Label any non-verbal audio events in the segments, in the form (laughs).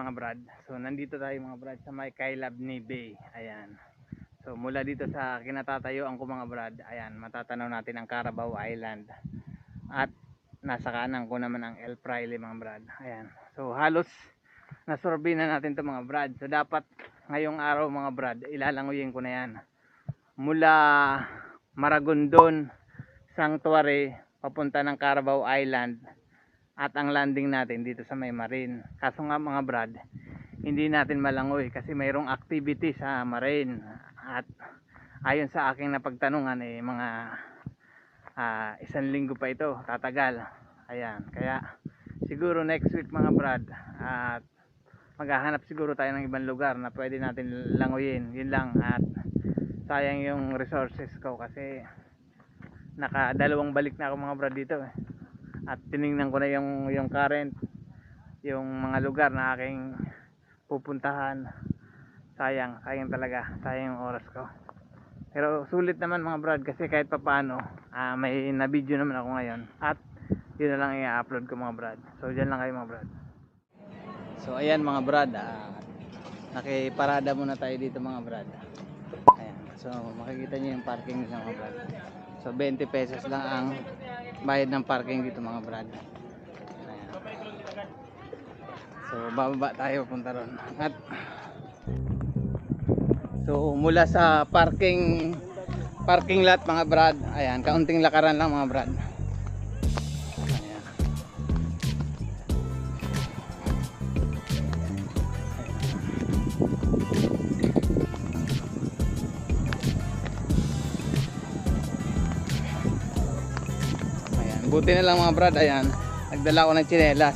Mga brad. So nandito tayo mga brad sa may Kailab ni Bay. Ayan. So mula dito sa kinatatayuan ko mga brad. Ayan, matatanaw natin ang Carabao Island. At nasa kanan ko naman ang El Fraile mga brad. Ayan. So halos nasurvey na natin to mga brad. So dapat ngayong araw mga brad, ilalanguyin ko na yan. Mula Maragondon, Sanctuary, papunta ng Carabao Island at ang landing natin dito sa may marine. Kaso nga mga brad, hindi natin malangoy kasi mayroong activity sa marine at ayon sa aking napagtanungan eh mga ah, isang linggo pa ito tatagal. Ayan, kaya siguro next week mga brad at maghahanap siguro tayo ng ibang lugar na pwede natin langoyin. Yun lang at sayang yung resources ko kasi naka dalawang balik na ako mga brad dito eh at tiningnan ko na yung yung current yung mga lugar na aking pupuntahan. Sayang sayang talaga. Sayang oras ko. Pero sulit naman mga brad kasi kahit papaano ah, may na video naman ako ngayon. At yun na lang i-upload ko mga brad. So dyan lang kayo mga brad. So ayan mga brad ah, nakiparada muna tayo dito mga brad. Ayan so makikita nyo yung parking mga brad so 20 pesos lang ang bayad ng parking dito mga brad. So bababa tayo punta ron. At so mula sa parking parking lot mga brad. Ayan kaunting lakaran lang mga brad buti na lang mga brad, ayan. Nagdala ko ng tsinelas.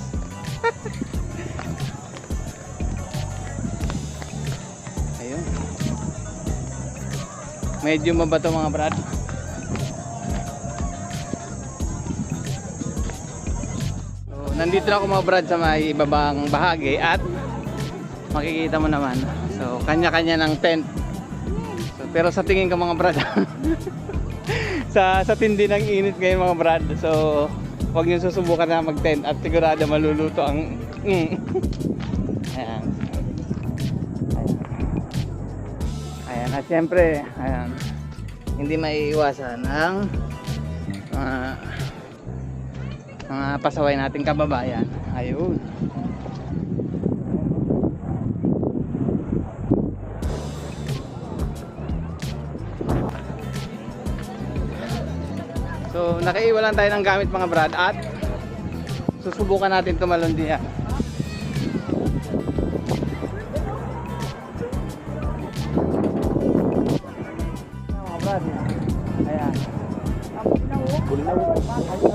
(laughs) Ayun. Medyo mabato mga brad. So, nandito na ako mga brad sa may ibabang bahagi at makikita mo naman. So, kanya-kanya ng tent. So, pero sa tingin ko mga brad, (laughs) sa sa tindi ng init ngayon mga brad. So, huwag niyo susubukan na mag-tent at sigurado maluluto ang mm. (laughs) Ayan. Ayan, at syempre, ayan, hindi maiiwasan ang mga mga pasaway nating kababayan. Ayun. So, nakaiwan lang tayo ng gamit mga brad at susubukan natin tumalon diyan. Mga brad, ayan.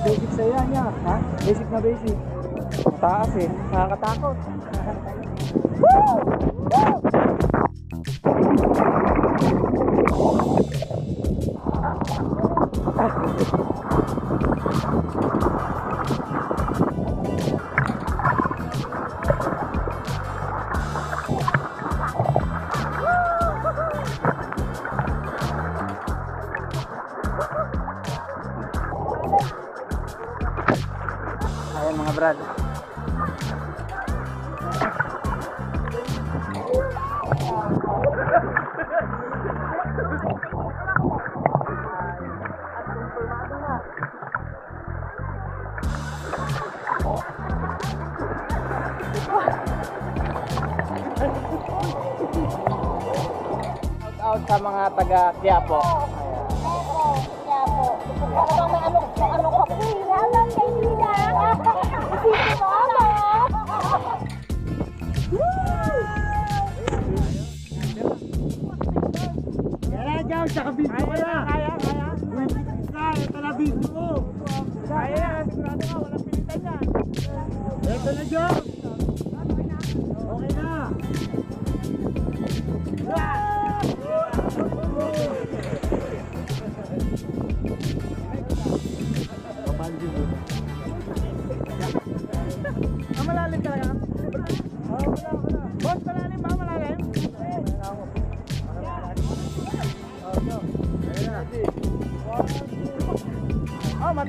Basic sa yan, yan. Ha? Basic na basic. Mataas eh. Nakakatakot. Ayan mga brad. Sa mga taga Quiapo. Ayan. Kaya dyan, tsaka video ka na. Kaya, kaya. Na, ito na video mo. Kaya, sigurado ka, walang pilitan yan. Ito na, Joe.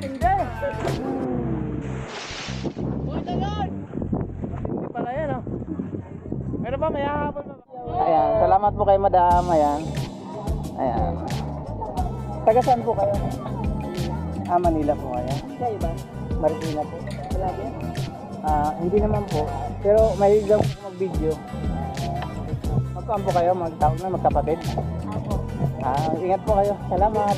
Matindi. Matindi pala yan, oh. Ano ba, may hahabol pa? Ayan, salamat po kay madam. Ayan. Ayan. Taga saan po kayo? Ah, Manila po kayo. Kayo ba? Marikina po. Palagi? Ah, hindi naman po. Pero mahilig daw po mag-video. Magkaan po kayo, magtawag na, magkapatid? Ako. Ah, ingat po kayo. Salamat.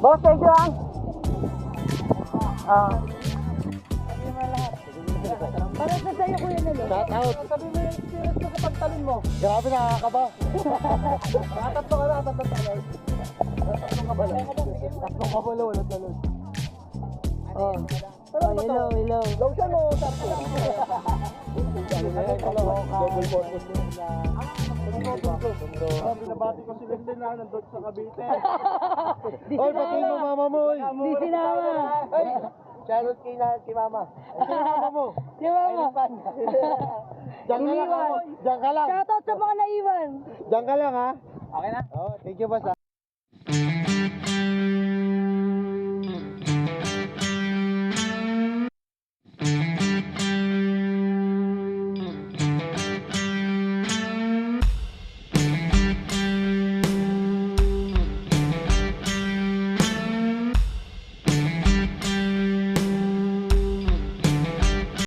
Boss, thank you ah. Ah. Para sa sa'yo, Kuya Nelo. Shout out. Sabi mo yung experience mo sa pagtalon mo. Grabe nakakaba. Nakatatlo ka na, tatlo talon. Tatlong kabalo. Tatlong kabalo, wala talon. Oh. Oh, hello, hello. Lotion mo, tapos. (laughs) Double purpose mo. Ah, binabati ko si Leslie na nandun sa Cavite. Oy, pati mo mama mo. oy. Di sinama. Shoutout kay, na, kay mama. Ay, mama mo? Di mama. Diyan ka lang. Iniwan. ah. Diyan ka lang. Shoutout sa mga naiwan. Diyan ka lang ha. Okay na? Oh, thank you boss ha.